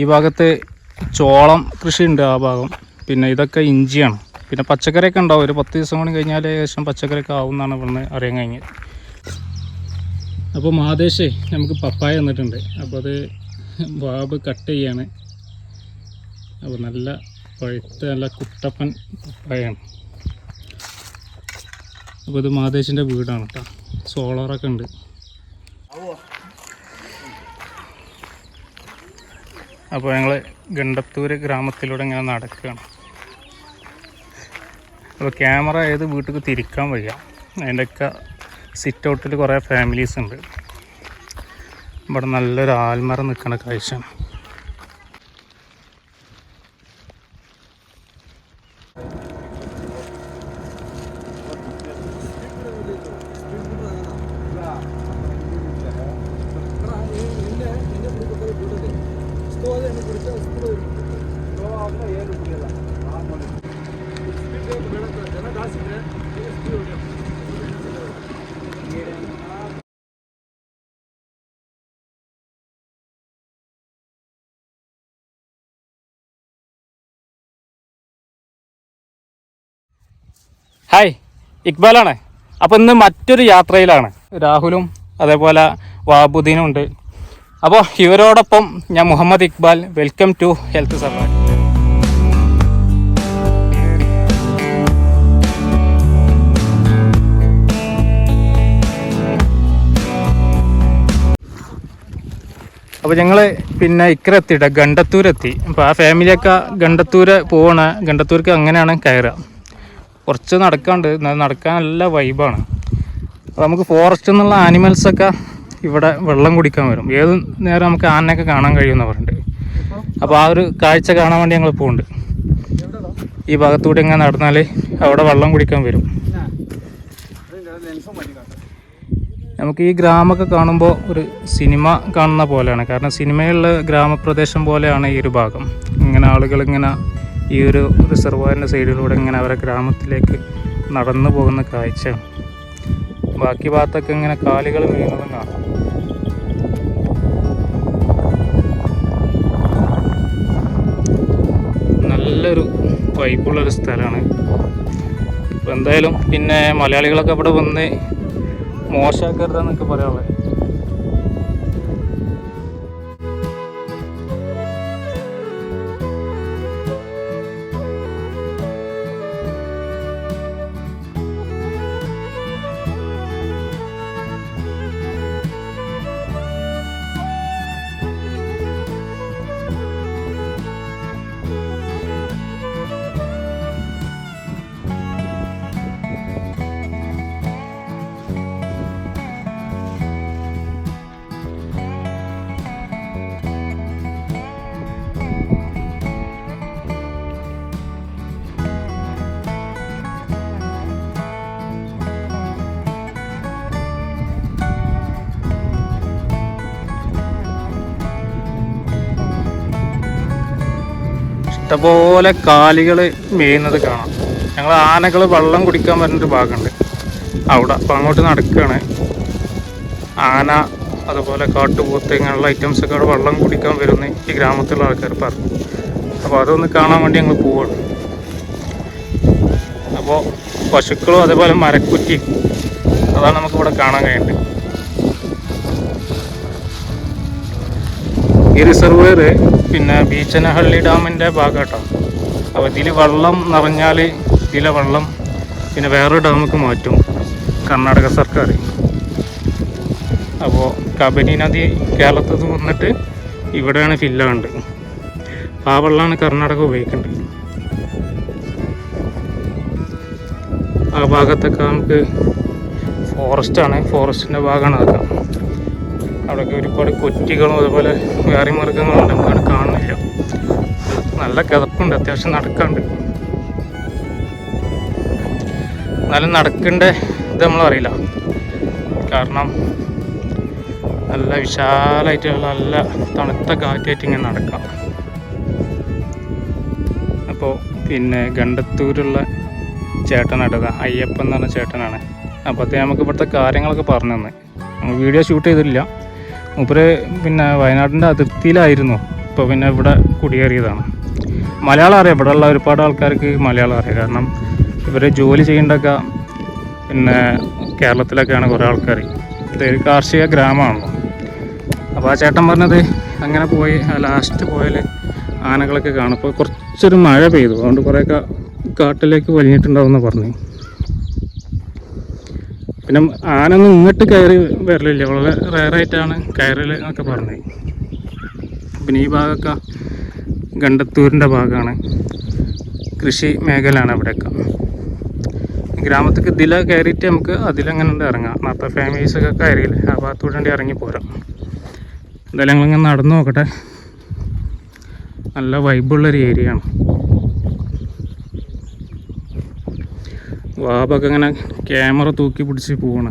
ഈ ഭാഗത്ത് ചോളം കൃഷി ഉണ്ട് ആ ഭാഗം. പിന്നെ ഇതൊക്കെ ഇഞ്ചിയാണ്. പിന്നെ പച്ചക്കറിയൊക്കെ ഉണ്ടാവും. ഒരു പത്ത് ദിവസം കൂടി കഴിഞ്ഞാൽ ഏകദേശം പച്ചക്കറിയൊക്കെ ആവും എന്നാണ് ഇവിടുന്ന് അറിയാൻ കഴിഞ്ഞത്. അപ്പോൾ മാതേശേ നമുക്ക് പപ്പായ തന്നിട്ടുണ്ട്. അപ്പോൾ അത് ബാബ് കട്ട് ചെയ്യാണ്. അപ്പോൾ നല്ല പഴുത്ത നല്ല കുട്ടപ്പൻ പപ്പായാണ് അപ്പോൾ ഇത് മാതേശിന്റെ വീടാണ് കേട്ടോ. സോളാറൊക്കെ ഉണ്ട്. അപ്പോൾ ഞങ്ങൾ ഗണ്ടത്തൂര് ഗ്രാമത്തിലൂടെ ഇങ്ങനെ നടക്കുകയാണ് അപ്പോൾ ക്യാമറ ഏത് വീട്ടിൽ തിരിക്കാൻ വയ്യ. അതിന്റെയൊക്കെ സിറ്റ് ഔട്ടിൽ കുറേ ഫാമിലീസ് ഉണ്ട്. ഇവിടെ നല്ലൊരു ആൽമരം നിൽക്കുന്ന കാഴ്ചയാണ്. ഹായ് ഇക്ബാലാണ്. അപ്പോൾ ഇന്ന് മറ്റൊരു യാത്രയിലാണ്. രാഹുലും അതേപോലെ വാബുദ്ദീനും ഉണ്ട്. അപ്പോൾ ഇവരോടൊപ്പം ഞാൻ Muhammad Iqbal. Welcome to health survey അപ്പോൾ ഞങ്ങൾ പിന്നെ ഇക്കര എത്തിയിട്ട് ഗണ്ടത്തൂരെത്തി. അപ്പോൾ ആ ഫാമിലിയൊക്കെ ഗണ്ടത്തൂര് പോവാണ്. ഗണ്ടത്തൂർക്ക് അങ്ങനെയാണ് കയറുക. കുറച്ച് നടക്കാണ്ട്. നടക്കാൻ നല്ല വൈബാണ് നമുക്ക് ഫോറസ്റ്റ് എന്നുള്ള ആനിമൽസൊക്കെ ഇവിടെ വെള്ളം കുടിക്കാൻ വരും. ഏത് നേരം നമുക്ക് ആനയൊക്കെ കാണാൻ കഴിയുമെന്ന് പറഞ്ഞിട്ട്. അപ്പോൾ ആ ഒരു കാഴ്ച കാണാൻ വേണ്ടി ഞങ്ങൾ പോകുന്നുണ്ട് ഈ ഭാഗത്തൂടെ ഇങ്ങനെ നടന്നാൽ അവിടെ വെള്ളം കുടിക്കാൻ വരും. നമുക്ക് ഈ ഗ്രാമമൊക്കെ കാണുമ്പോൾ ഒരു സിനിമ കാണുന്ന പോലെയാണ്. കാരണം സിനിമയുള്ള ഗ്രാമപ്രദേശം പോലെയാണ് ഈ ഒരു ഭാഗം. ഇങ്ങനെ ആളുകൾ ഇങ്ങനെ ഈ ഒരു റിസർവോയറിന്റെ സൈഡിലൂടെ ഇങ്ങനെ അവരെ ഗ്രാമത്തിലേക്ക് നടന്നു പോകുന്ന കാഴ്ച. ബാക്കി ഭാഗത്തൊക്കെ ഇങ്ങനെ കാലുകൾ വീഴുന്നതും കാണാം. നല്ലൊരു വൈബുള്ളൊരു സ്ഥലമാണ്. എന്തായാലും പിന്നെ മലയാളികളൊക്കെ ഇവിടെ വന്ന് മോശമാക്കരുതെന്നൊക്കെ പറയാനുള്ളത്. ഇഷ്ടംപോലെ കാലികൾ മേയുന്നത് കാണാം. ഞങ്ങൾ ആനകൾ വെള്ളം കുടിക്കാൻ വരുന്നൊരു ഭാഗമുണ്ട്. അവിടെ അപ്പം അങ്ങോട്ട് നടക്കുകയാണ് ആന അതുപോലെ കാട്ടുപോത്ത് ഇങ്ങനെയുള്ള ഐറ്റംസ് ഒക്കെ അവിടെ വെള്ളം കുടിക്കാൻ വരുന്ന ഈ ഗ്രാമത്തിലുള്ള ആൾക്കാർ പറഞ്ഞു. അപ്പോൾ അതൊന്ന് കാണാൻ വേണ്ടി ഞങ്ങൾ പോവാണ്. അപ്പോൾ പശുക്കളും അതേപോലെ മരക്കുറ്റി അതാണ് നമുക്കിവിടെ കാണാൻ കഴിയുന്നത് ഈ റിസർവയർ പിന്നെ ബീച്ചനഹള്ളി ഡാമിന്റെ ഭാഗമായിട്ടാണ് അപ്പോൾ ഇതിൽ വെള്ളം നിറഞ്ഞാൽ ഇതിലെ വെള്ളം പിന്നെ വേറൊരു ഡാമുക്ക് മാറ്റും കർണാടക സർക്കാർ. അപ്പോൾ കബനി നദി കേരളത്തിൽ നിന്ന് വന്നിട്ട് ഇവിടെയാണ് ഫില്ലാണ്ട്. ആ വെള്ളമാണ് കർണാടക ഉപയോഗിക്കേണ്ടത്. ആ ഭാഗത്തൊക്കെ നമുക്ക് ഫോറസ്റ്റാണ് ഫോറസ്റ്റിന്റെ ഭാഗമാണ് അതൊക്കെ. അവിടെയൊക്കെ ഒരുപാട് കൊറ്റികളും അതുപോലെ വേറെ മൃഗങ്ങളുണ്ട്. നമുക്കവിടെ കാണുന്നില്ല. നല്ല കിതപ്പുണ്ട്. അത്യാവശ്യം നടക്കാണ്ട്. എന്നാലും നടക്കേണ്ട ഇത് നമ്മളറിയില്ല. കാരണം നല്ല വിശാലമായിട്ടുള്ള നല്ല തണുത്ത കാറ്റായിട്ട് ഇങ്ങനെ നടക്കാം. അപ്പോൾ പിന്നെ ഗണ്ടത്തൂരുള്ള ചേട്ടനാട്ടത് അയ്യപ്പൻ എന്ന് പറഞ്ഞ ചേട്ടനാണ്. അപ്പോൾ അദ്ദേഹം നമുക്ക് ഇവിടുത്തെ കാര്യങ്ങളൊക്കെ പറഞ്ഞു തന്നെ. വീഡിയോ ഷൂട്ട് ചെയ്തിട്ടില്ല മൂപ്പര് പിന്നെ വയനാടിന്റെ അതിർത്തിയിലായിരുന്നു. ഇപ്പോൾ പിന്നെ ഇവിടെ കുടിയേറിയതാണ്. മലയാളം അറിയാം. ഇവിടെ ഉള്ള ഒരുപാട് ആൾക്കാർക്ക് മലയാളം അറിയാം. കാരണം ഇവർ ജോലി ചെയ്യേണ്ടൊക്കെ പിന്നെ കേരളത്തിലൊക്കെയാണ് കുറേ ആൾക്കാർ ഇത് കാർഷിക ഗ്രാമമാണല്ലോ അപ്പോൾ ആ ചേട്ടൻ പറഞ്ഞത് അങ്ങനെ പോയി ലാസ്റ്റ് പോയാൽ ആനകളൊക്കെ കാണും. അപ്പോൾ കുറച്ചൊരു മഴ പെയ്തു. അതുകൊണ്ട് കുറേയൊക്കെ കാട്ടിലേക്ക് വലിഞ്ഞിട്ടുണ്ടാവുമെന്ന് പറഞ്ഞു. പിന്നെ ആനൊന്നും ഇങ്ങോട്ട് കയറി വരലില്ല. വളരെ റയറായിട്ടാണ് കയറൽ എന്നൊക്കെ പറഞ്ഞത്. പിന്നെ ഈ ഭാഗമൊക്കെ ഗണ്ടത്തൂരിന്റെ ഭാഗമാണ്. കൃഷി മേഖലയാണ് അവിടെയൊക്കെ ഗ്രാമത്തേക്ക് ഇതില കയറിയിട്ട് നമുക്ക് അതിലങ്ങനെ ഉണ്ട് ഇറങ്ങാം നേരത്തെ ഫാമിലീസൊക്കെ കയറിയില്ല ആ ഭാഗത്തൂടെ ഇറങ്ങി പോരാം. എന്തായാലും ഞങ്ങളിങ്ങനെ നടന്നു നോക്കട്ടെ. നല്ല വൈബുള്ളൊരു ഏരിയ വാബൊക്കെ ഇങ്ങനെ ക്യാമറ തൂക്കി പിടിച്ച് പോവാണ്.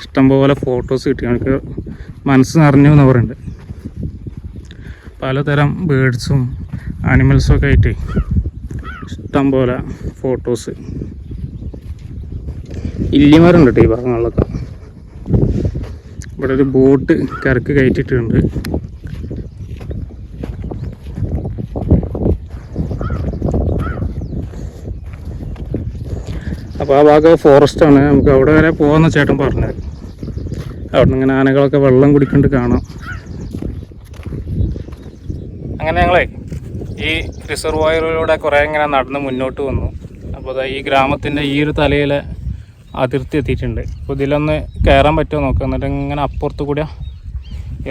ഇഷ്ടംപോലെ ഫോട്ടോസ് കിട്ടി. എനിക്ക് മനസ്സ് നിറഞ്ഞു എന്ന് പറയുന്നുണ്ട്. പലതരം ബേഡ്സും ആനിമൽസും ഒക്കെ ആയിട്ട് ഇഷ്ടംപോലെ ഫോട്ടോസ് ഇല്ലിമാരുണ്ട് കേട്ടോ ഈ ഭാഗങ്ങളിലൊക്കെ. ഇവിടെ ഒരു ബോട്ട് കരക്ക് കയറ്റിയിട്ടുണ്ട്. അപ്പോൾ ആ ഭാഗം ഫോറസ്റ്റ് ആണ്. നമുക്ക് അവിടെ വരെ പോകാമെന്ന് ചേട്ടൻ പറഞ്ഞത് അവിടെ നിന്ന് ഇങ്ങനെ ആനകളൊക്കെ വെള്ളം കുടിക്കൊണ്ട് കാണാം. അങ്ങനെ ഞങ്ങളെ ഈ റിസർവോയറിലൂടെ കുറേ ഇങ്ങനെ നടന്ന് മുന്നോട്ട് വന്നു. അപ്പോൾ ഈ ഗ്രാമത്തിന്റെ ഈ ഒരു തലയിലെ അതിർത്തി എത്തിയിട്ടുണ്ട്. അപ്പോൾ ഇതിലൊന്ന് കയറാൻ പറ്റുമോ നോക്കാം. എന്നിട്ട് ഇങ്ങനെ അപ്പുറത്ത് കൂടെ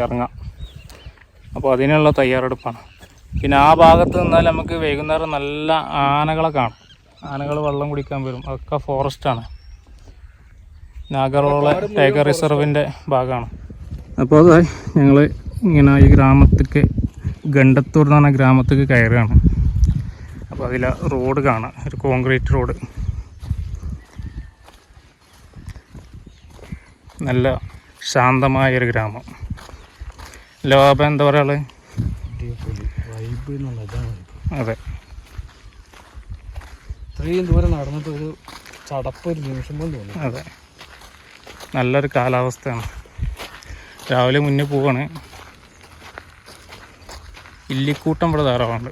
ഇറങ്ങാം. അപ്പോൾ അതിനുള്ള തയ്യാറെടുപ്പാണ്. പിന്നെ ആ ഭാഗത്ത് നിന്നാൽ നമുക്ക് വൈകുന്നേരം നല്ല ആനകളെ കാണാം. ആനകൾ വെള്ളം കുടിക്കാൻ വരും. അതൊക്കെ ഫോറസ്റ്റാണ് നാഗറോള ടൈഗർ റിസർവിന്റെ ഭാഗമാണ്. അപ്പോൾ അതെ ഞങ്ങൾ ഇങ്ങനെ ഈ ഗ്രാമത്തേക്ക് ഗണ്ടത്തൂർ എന്ന് പറഞ്ഞ ഗ്രാമത്തേക്ക് കയറുകയാണ്. അപ്പോൾ അതിലെ റോഡ് കാണാം. ഒരു കോൺക്രീറ്റ് റോഡ്. നല്ല ശാന്തമായ ഒരു ഗ്രാമം. ലോബ എന്താ പറയുക അതെ. ഇത്രയും ദൂരം നടന്നിട്ട് ഒരു ചടപ്പ് ഒരു നിമിഷം കൊണ്ട് തോന്നി അതെ. നല്ലൊരു കാലാവസ്ഥയാണ്. രാവിലെ മുന്നേ പോവാണ്. ഇല്ലിക്കൂട്ടം ഇവിടെ ധാരാളമുണ്ട്.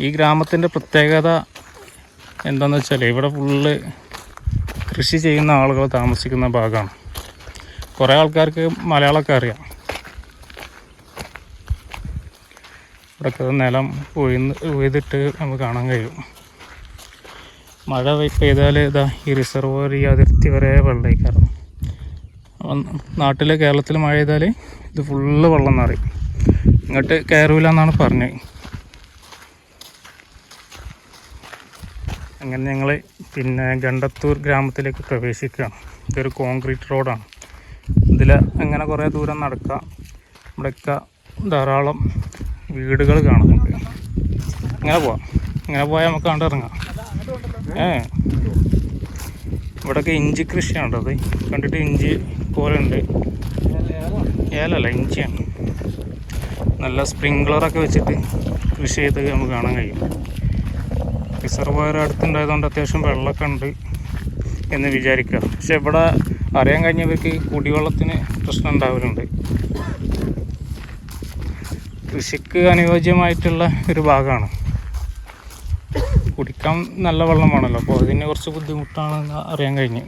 ഈ ഗ്രാമത്തിന്റെ പ്രത്യേകത എന്താണെന്ന് വെച്ചാൽ ഇവിടെ ഫുള്ള് കൃഷി ചെയ്യുന്ന ആളുകൾ താമസിക്കുന്ന ഭാഗമാണ്. കുറേ ആൾക്കാർക്ക് മലയാളമൊക്കെ അറിയാം. ഇവിടെയൊക്കെ നിലം ഉഴുന്ന് ഉഴുതിട്ട് നമുക്ക് കാണാൻ കഴിയും. മഴ പെയ്താൽ ഇതാ ഈ റിസർവോയർ ഈ അതിർത്തി വരെ വെള്ളയിക്കാറും നാട്ടിൽ കേരളത്തിൽ മഴ പെയ്താൽ ഇത് ഫുള്ള് വെള്ളം നിറയും. ഇങ്ങോട്ട് കയറൂല എന്നാണ് പറഞ്ഞത്. അങ്ങനെ ഞങ്ങൾ പിന്നെ ഗണ്ടത്തൂർ ഗ്രാമത്തിലേക്ക് പ്രവേശിക്കുകയാണ് ഇതൊരു കോൺക്രീറ്റ് റോഡാണ് ഇതിൽ അങ്ങനെ കുറേ ദൂരം നടക്കാം ഇവിടെയൊക്കെ ധാരാളം വീടുകൾ കാണുന്നുണ്ട്. ഇങ്ങനെ പോവാം. ഇങ്ങനെ പോയാൽ നമുക്ക് കണ്ടിറങ്ങാം ഏ? ഇവിടെയൊക്കെ ഇഞ്ചി കൃഷിയാണ് അത്. കണ്ടിട്ട് ഇഞ്ചി പോലെ ഉണ്ട് ഏലല്ല ഇഞ്ചിയാണ്. നല്ല സ്പ്രിങ്ക്ലറൊക്കെ വെച്ചിട്ട് കൃഷി ചെയ്ത് നമുക്ക് കാണാൻ കഴിയും. റിസർവയർ അടുത്തുണ്ടായതുകൊണ്ട് അത്യാവശ്യം വെള്ളമൊക്കെ ഉണ്ട് എന്ന് വിചാരിക്കുക. പക്ഷെ ഇവിടെ അറിയാൻ കഴിഞ്ഞവർക്ക് കുടിവെള്ളത്തിന് പ്രശ്നം ഉണ്ടാവലുണ്ട്. കൃഷിക്ക് അനുയോജ്യമായിട്ടുള്ള ഒരു ഭാഗമാണ്. കുടിക്കാൻ നല്ല വെള്ളമാണല്ലോ അപ്പോൾ അതിന് കുറച്ച് ബുദ്ധിമുട്ടാണെന്ന് അറിയാൻ കഴിഞ്ഞു.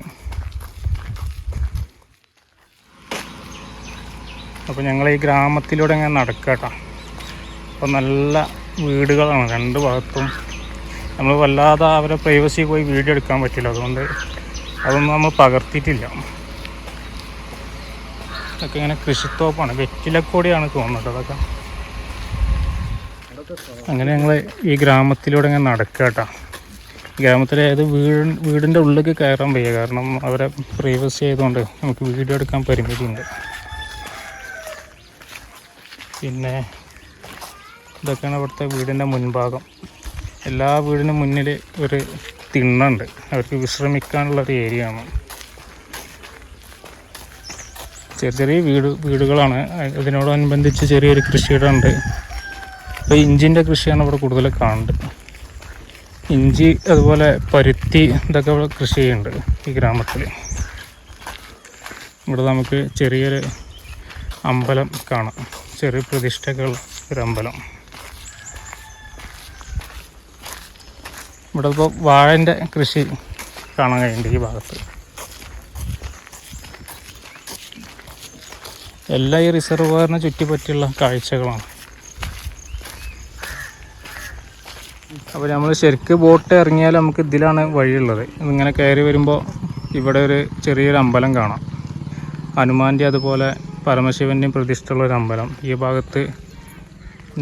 അപ്പോൾ ഞങ്ങൾ ഈ ഗ്രാമത്തിലൂടെ ഇങ്ങനെ നടക്കുക കേട്ടോ. അപ്പോൾ നല്ല വീടുകളാണ് രണ്ട് ഭാഗത്തും. നമ്മൾ വല്ലാതെ അവരെ പ്രൈവസി പോയി വീഡിയോ എടുക്കാൻ പറ്റില്ല അതുകൊണ്ട് അതൊന്നും നമ്മൾ പകർത്തിയിട്ടില്ല. ഇതൊക്കെ ഇങ്ങനെ കൃഷിത്തോപ്പാണ് വെറ്റിലക്കോടിയാണ് തോന്നുന്നത് അതൊക്കെ. അങ്ങനെ ഞങ്ങൾ ഈ ഗ്രാമത്തിലൂടെ ഇങ്ങനെ നടക്കുക കേട്ടോ ഗ്രാമത്തിലെ ഏത് വീട് വീടിന്റെ ഉള്ളിലേക്ക് കയറാൻ വയ്യ. കാരണം അവരെ പ്രൈവസി ആയതുകൊണ്ട് നമുക്ക് വീഡിയോ എടുക്കാൻ പരിമിതിയുണ്ട്. പിന്നെ ഇതൊക്കെയാണ് അവിടുത്തെ വീടിന്റെ മുൻഭാഗം. എല്ലാ വീടിനും മുന്നിൽ ഒരു തിണ്ണുണ്ട്. അവർക്ക് വിശ്രമിക്കാനുള്ള ഒരു ഏരിയ ആണ് ചെറിയ ചെറിയ വീട് വീടുകളാണ്. അതിനോടനുബന്ധിച്ച് ചെറിയൊരു കൃഷിയിടമുണ്ട്. ഇപ്പോൾ ഇഞ്ചിന്റെ കൃഷിയാണ് ഇവിടെ കൂടുതൽ കാണുന്നത്. ഇഞ്ചി അതുപോലെ പരുത്തി ഇതൊക്കെ ഇവിടെ കൃഷി ചെയ്യുന്നുണ്ട് ഈ ഗ്രാമത്തിൽ. ഇവിടെ നമുക്ക് ചെറിയൊരു അമ്പലം കാണാം. ചെറിയ പ്രതിഷ്ഠകൾ ഒരു അമ്പലം. ഇവിടെ ഇപ്പോൾ വാഴന്റെ കൃഷി കാണാൻ കഴിയുന്നുണ്ട് ഈ ഭാഗത്ത്. എല്ലാ ഈ റിസർവറിനെ ചുറ്റിപ്പറ്റിയുള്ള കാഴ്ചകളാണ്. അപ്പോൾ നമ്മൾ ശരിക്ക് ബോട്ട് ഇറങ്ങിയാൽ നമുക്ക് ഇതിലാണ് വഴിയുള്ളത്. ഇങ്ങനെ കയറി വരുമ്പോൾ ഇവിടെ ഒരു ചെറിയൊരു അമ്പലം കാണാം. ഹനുമാന്റെ അതുപോലെ പരമശിവന്റെയും പ്രതിഷ്ഠയുള്ള ഒരു അമ്പലം. ഈ ഭാഗത്ത്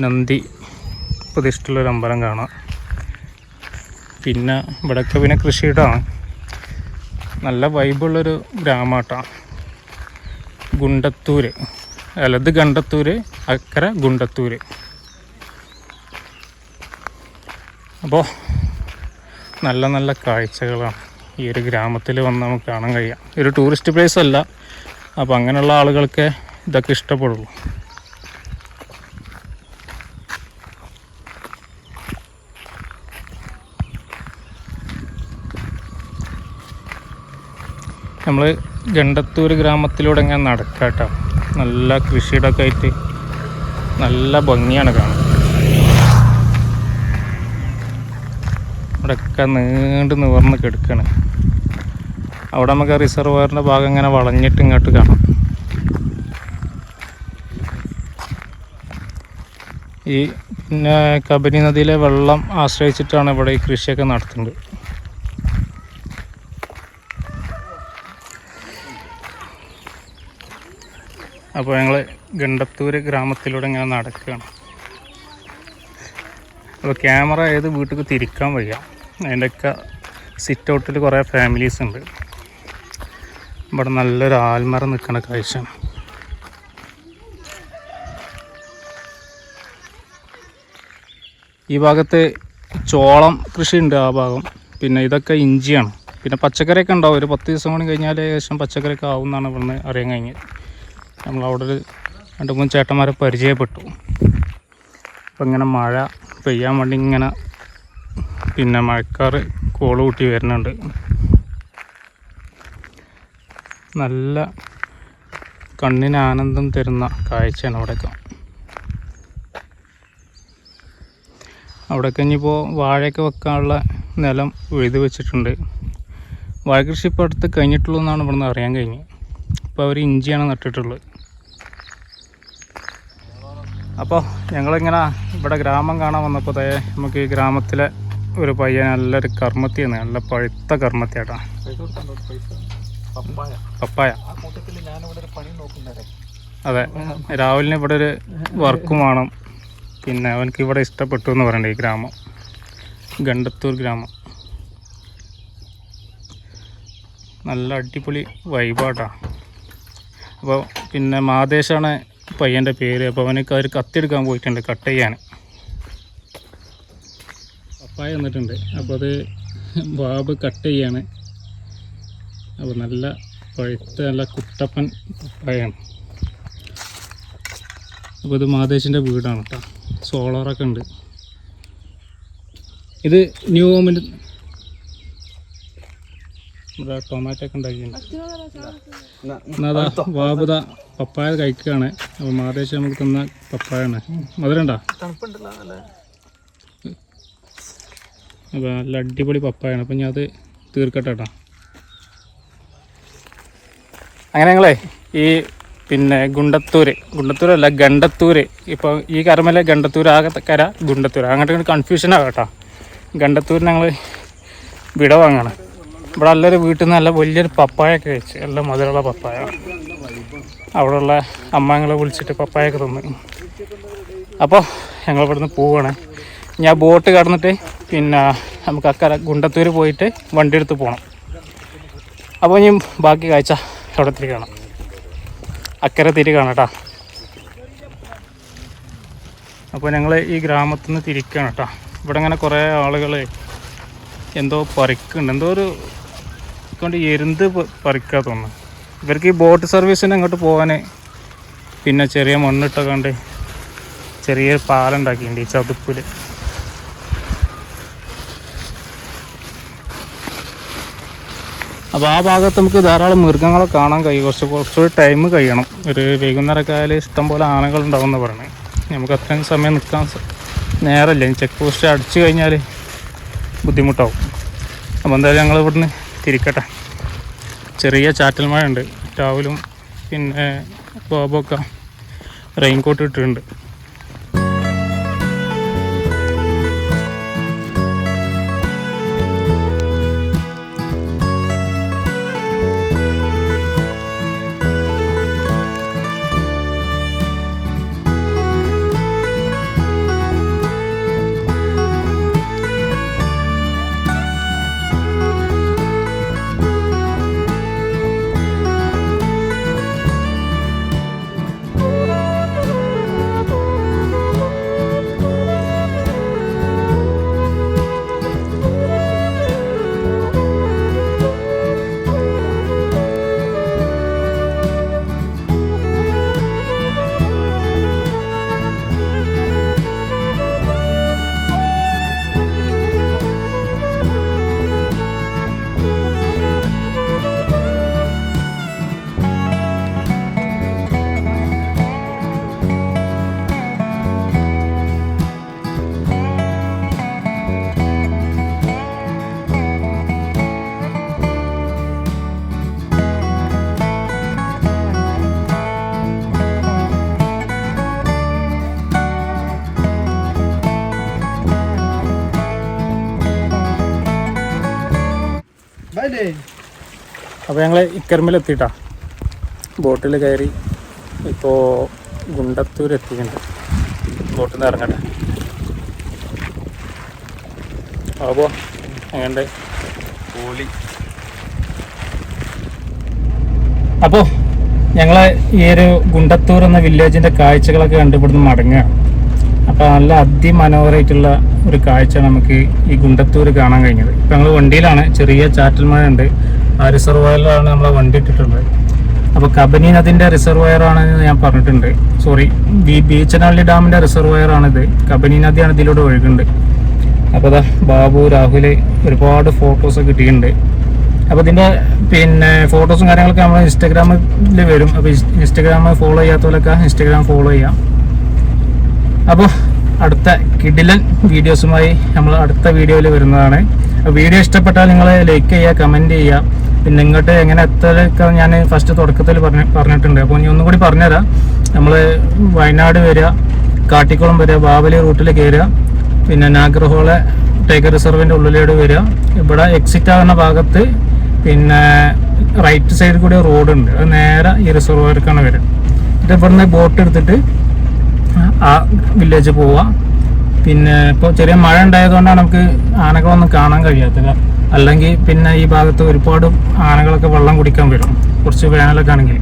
നന്ദി പ്രതിഷ്ഠയുള്ള ഒരു അമ്പലം കാണാം. പിന്നെ ഇവിടെയൊക്കെ പിന്നെ കൃഷിയിടമാണ് നല്ല വൈബുള്ളൊരു ഗ്രാമാട്ടാണ് ഗുണ്ടത്തൂര്. അല്ലത് ഗണ്ടത്തൂര് അക്കര ഗുണ്ടത്തൂര്. അപ്പോൾ നല്ല നല്ല കാഴ്ചകളാണ് ഈ ഒരു ഗ്രാമത്തിൽ വന്ന് നമുക്ക് കാണാൻ കഴിയാം. ഒരു ടൂറിസ്റ്റ് പ്ലേസ് അല്ല. അപ്പോൾ അങ്ങനെയുള്ള ആളുകൾക്ക് ഇതൊക്കെ ഇഷ്ടപ്പെടുള്ളൂ. നമ്മൾ ഗണ്ടത്തൂർ ഗ്രാമത്തിലൂടെ ഇങ്ങനെ നടക്കാട്ടോ. നല്ല കൃഷിയിടമൊക്കെ ആയിട്ട് നല്ല ഭംഗിയാണ് കാണാൻ. ഇവിടെയൊക്കെ നീണ്ട് നിവർന്ന് കിടക്കാണ്. അവിടെ നമുക്ക് റിസർവയറിന്റെ ഭാഗം ഇങ്ങനെ വളഞ്ഞിട്ട് ഇങ്ങോട്ട് കാണാം. ഈ പിന്നെ കബനി നദിയിലെ വെള്ളം ആശ്രയിച്ചിട്ടാണ് ഇവിടെ ഈ കൃഷിയൊക്കെ നടത്തുന്നത്. അപ്പോൾ ഞങ്ങൾ ഗണ്ടത്തൂര് ഗ്രാമത്തിലൂടെ ഇങ്ങനെ നടക്കുകയാണ്. അപ്പോൾ ക്യാമറ ഏത് വീട്ടിൽ തിരിക്കാൻ വയ്യ. അതിന്റെയൊക്കെ സിറ്റ് ഔട്ടിൽ കുറേ ഫാമിലീസ് ഉണ്ട്. ഇവിടെ നല്ലൊരു ആൽമറ നിൽക്കുന്ന കാഴ്ചയാണ് ഈ ഭാഗത്ത് ചോളം കൃഷി ഉണ്ട് ആ ഭാഗം. പിന്നെ ഇതൊക്കെ ഇഞ്ചിയാണ്. പിന്നെ പച്ചക്കറിയൊക്കെ ഉണ്ടാവും. ഒരു പത്ത് ദിവസം കൂടി കഴിഞ്ഞാൽ ഏകദേശം പച്ചക്കറിയൊക്കെ ആവും എന്നാണ് ഇവിടുന്ന് അറിയാൻ കഴിഞ്ഞത്. നമ്മൾ അവിടെ ഒരു രണ്ട് മൂന്ന് ചേട്ടന്മാരെ പരിചയപ്പെട്ടു. അപ്പം ഇങ്ങനെ മഴ പെയ്യാൻ വേണ്ടി ഇങ്ങനെ പിന്നെ മഴക്കാർ കോൾ കൂട്ടി വരുന്നുണ്ട്. നല്ല കണ്ണിന് ആനന്ദം തരുന്ന കാഴ്ചയാണ് അവിടെയൊക്കെ. അവിടെയൊക്കെ ഇനിയിപ്പോൾ വാഴയൊക്കെ വെക്കാനുള്ള നിലം എഴുതി വെച്ചിട്ടുണ്ട്. വാഴ കൃഷി ഇപ്പോൾ അടുത്ത് കഴിഞ്ഞിട്ടുള്ളൂ എന്നാണ് ഇവിടുന്ന് അറിയാൻ കഴിഞ്ഞത് ഇപ്പോൾ അവർ ഇഞ്ചിയാണ് നട്ടിട്ടുള്ളത്. അപ്പോൾ ഞങ്ങളിങ്ങനെ ഇവിടെ ഗ്രാമം കാണാൻ വന്നപ്പോൾ നമുക്ക് ഈ ഗ്രാമത്തിലെ ഒരു പയ്യൻ നല്ലൊരു കർമ്മത്തിയാണ് നല്ല പഴുത്ത കർമ്മത്തിയാട്ടാ. പപ്പായ. അതെ രാഹുലിന് ഇവിടെ ഒരു വർക്കും വേണം. പിന്നെ അവനക്ക് ഇവിടെ ഇഷ്ടപ്പെട്ടു എന്ന് പറയണ്ടേ ഈ ഗ്രാമം. ഗണ്ടത്തൂർ ഗ്രാമം. നല്ല അടിപൊളി വൈബാട്ടാ. അപ്പോൾ പിന്നെ മാദേശാണ് പയ്യന്റെ പേര്. അപ്പോൾ അവനക്ക് അവർ കത്തിയെടുക്കാൻ പോയിട്ടുണ്ട് കട്ട് ചെയ്യാൻ. പപ്പായ വന്നിട്ടുണ്ട്. അപ്പോൾ അത് വാബ് കട്ട് ചെയ്യാണ്. അപ്പോൾ നല്ല പഴുത്ത നല്ല കുട്ടപ്പൻ പായാണ് അപ്പോൾ ഇത് മാതേശിന്റെ വീടാണ് കേട്ടോ സോളാറൊക്കെ ഉണ്ട്. ഇത് ന്യൂ ഹോമിന്റെ ഇവിടെ ടൊമാറ്റോ ഒക്കെ ഉണ്ടാക്കിയിട്ടുണ്ട്. എന്നാ വാബുത പപ്പായ കഴിക്കുകയാണ് അപ്പോൾ മാതേശ് നമുക്ക് തന്ന പപ്പായാണ്. മധുരണ്ടോ? തണുപ്പുണ്ടല്ലോ അപ്പോൾ നല്ല അടിപൊളി പപ്പായാണ്. അപ്പം ഞാൻ അത് തീർക്കട്ടെ കേട്ടോ അങ്ങനെ ഞങ്ങളെ ഈ പിന്നെ ഗുണ്ടത്തൂർ ഗുണ്ടത്തൂരല്ല ഗണ്ടത്തൂർ ഇപ്പോൾ ഈ കരമല ഗണ്ടത്തൂർ ആകെ കര ഗുണ്ടത്തൂർ അങ്ങോട്ട് ഇങ്ങനെ കൺഫ്യൂഷൻ ആകാം കേട്ടോ ഗണ്ടത്തൂർ ഞങ്ങൾ വിട വാങ്ങണം. ഇവിടെ നല്ലൊരു വീട്ടിൽ നിന്ന് നല്ല വലിയൊരു പപ്പായൊക്കെ കഴിച്ച് നല്ല മധുരമുള്ള പപ്പായ. അവിടെയുള്ള അമ്മങ്ങളെ വിളിച്ചിട്ട് പപ്പായൊക്കെ തന്നു. അപ്പോൾ ഞങ്ങൾ ഇവിടുന്ന് പോവുകയാണ് ഞാൻ ബോട്ട് കടന്നിട്ട് പിന്നെ നമുക്ക് അക്കര ഗുണ്ടത്തൂർ പോയിട്ട് വണ്ടി എടുത്ത് പോകണം അപ്പോൾ ഇനി ബാക്കി കാഴ്ച അവിടെ തിരി കാണാം. അക്കരെ തിരി കാണാം കേട്ടോ. അപ്പോൾ ഞങ്ങൾ ഈ ഗ്രാമത്തിൽ നിന്ന് തിരിക്കുകയാണ് കേട്ടോ. ഇവിടെ ഇങ്ങനെ കുറേ ആളുകൾ എന്തോ പറിക്കുന്നുണ്ട്. എന്തോ ഒരു കൊണ്ട് എരുന്ത് പ- തോന്നുന്നു. ഇവർക്ക് ഈ ബോട്ട് സർവീസിന് അങ്ങോട്ട് പോകാൻ പിന്നെ ചെറിയ മണ്ണിട്ടൊക്കെ ചെറിയൊരു പാലുണ്ടാക്കിയിട്ടുണ്ട് ഈ ചതുപ്പിൽ അപ്പോൾ ആ ഭാഗത്ത് നമുക്ക് ധാരാളം മൃഗങ്ങളെ കാണാൻ കഴിയും. കുറച്ച് കുറച്ചുകൂടി ടൈം കഴിയണം. ഒരു വൈകുന്നേരമൊക്കെ ആയാലും ഇഷ്ടം പോലെ ആനകൾ ഉണ്ടാവും എന്ന് പറയണേ. നമുക്ക് അത്രയും സമയം നിൽക്കാൻ നേരമില്ല. ചെക്ക് പോസ്റ്റ് അടിച്ചു കഴിഞ്ഞാൽ ബുദ്ധിമുട്ടാവും. അപ്പോൾ എന്തായാലും ഞങ്ങൾ ഇവിടുന്ന് തിരിക്കട്ടെ. ചെറിയ ചാറ്റൽ മഴ ഉണ്ട് രാവിലും പിന്നെ ബോബൊക്കെ റെയിൻ കോട്ട് ഇട്ടിട്ടുണ്ട്. അപ്പോൾ ഞങ്ങൾ ഇക്കർമ്മിലെത്തിയിട്ടാ ബോട്ടിൽ കയറി ഇപ്പോൾ ഗുണ്ടത്തൂർ എത്തിയിട്ടുണ്ട് ബോട്ടിൽ നിന്ന് ഇറങ്ങട്ടെ. അപ്പോൾ അങ്ങനെ പോളി. അപ്പോൾ ഞങ്ങൾ ഈ ഒരു ഗുണ്ടത്തൂർ എന്ന വില്ലേജിന്റെ കാഴ്ചകളൊക്കെ കണ്ട് ഇവിടുന്ന് മടങ്ങുകയാണ്. അപ്പോൾ നല്ല അതിമനോഹരമായിട്ടുള്ള ഒരു കാഴ്ച നമുക്ക് ഈ ഗുണ്ടത്തൂർ കാണാൻ കഴിഞ്ഞത്. ഇപ്പം ഞങ്ങൾ വണ്ടിയിലാണ്. ചെറിയ ചാറ്റൽ മഴ ഉണ്ട്. ആ റിസർവയറിലാണ് നമ്മളെ വണ്ടി ഇട്ടിട്ടുള്ളത്. അപ്പോൾ കബനി നദിന്റെ റിസർവയറാണെന്ന് ഞാൻ പറഞ്ഞിട്ടുണ്ട്. സോറി ഈ ബീച്ചനഹള്ളി ഡാമിന്റെ റിസർവയറാണിത് കബനി നദിയാണ് ഇതിലൂടെ ഒഴുകുന്നത്. അപ്പോൾ അതാ ബാബു രാഹുൽ ഒരുപാട് ഫോട്ടോസ് കിട്ടിയിട്ടുണ്ട്. അപ്പോൾ ഇതിന്റെ പിന്നെ ഫോട്ടോസും കാര്യങ്ങളൊക്കെ നമ്മൾ ഇൻസ്റ്റാഗ്രാമിൽ വരും. അപ്പോൾ ഇൻസ്റ്റാഗ്രാം ഫോളോ ചെയ്യാത്തവരൊക്കെ ഇൻസ്റ്റാഗ്രാം ഫോളോ ചെയ്യാം. അപ്പോൾ അടുത്ത കിഡിലൻ വീഡിയോസുമായി നമ്മൾ അടുത്ത വീഡിയോയിൽ വരുന്നതാണ്. വീഡിയോ ഇഷ്ടപ്പെട്ടാൽ നിങ്ങൾ ലൈക്ക് ചെയ്യുക കമന്റ് ചെയ്യുക. പിന്നെ ഇങ്ങോട്ട് എങ്ങനെ എത്തലൊക്കെ ഞാൻ ഫസ്റ്റ് തുടക്കത്തിൽ പറഞ്ഞ പറഞ്ഞിട്ടുണ്ട്. അപ്പോൾ ഇനി ഒന്നും കൂടി പറഞ്ഞുതരാം. നമ്മൾ വയനാട് വരിക കാട്ടിക്കുളം വരിക ബാവലി റൂട്ടിൽ കയറുക പിന്നെ നാഗർഹോളെ ടൈഗർ റിസർവിന്റെ ഉള്ളിലോട് വരിക. ഇവിടെ എക്സിറ്റ് ആകുന്ന ഭാഗത്ത് പിന്നെ റൈറ്റ് സൈഡിൽ കൂടി റോഡ് ഉണ്ട്. അത് നേരെ ഈ റിസർവറിലേക്കാണ് വരിക. ഇത് ഇവിടുന്ന് ബോട്ട് എടുത്തിട്ട് ആ വില്ലേജ് പോവാം. പിന്നെ ഇപ്പോൾ ചെറിയ മഴ ഉണ്ടായതുകൊണ്ടാണ് നമുക്ക് ആനകളൊന്നും കാണാൻ കഴിയാത്തത്. അല്ലെങ്കിൽ പിന്നെ ഈ ഭാഗത്ത് ഒരുപാട് ആനകളൊക്കെ വെള്ളം കുടിക്കാൻ വരും. കുറച്ച് വേനലൊക്കെ ആണെങ്കിൽ.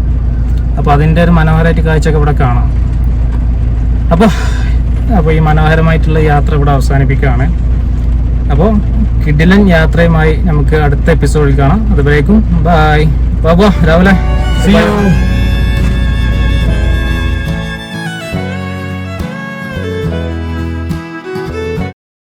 അപ്പോൾ അതിന്റെ ഒരു മനോഹരമായിട്ട് കാഴ്ചയൊക്കെ ഇവിടെ കാണാം. അപ്പോൾ അപ്പോൾ ഈ മനോഹരമായിട്ടുള്ള യാത്ര ഇവിടെ അവസാനിപ്പിക്കുകയാണ്. അപ്പോൾ കിഡിലൻ യാത്രയുമായി നമുക്ക് അടുത്ത എപ്പിസോഡിൽ കാണാം. അതുവരേക്കും ബായ് ബാബോ രാവിലെ.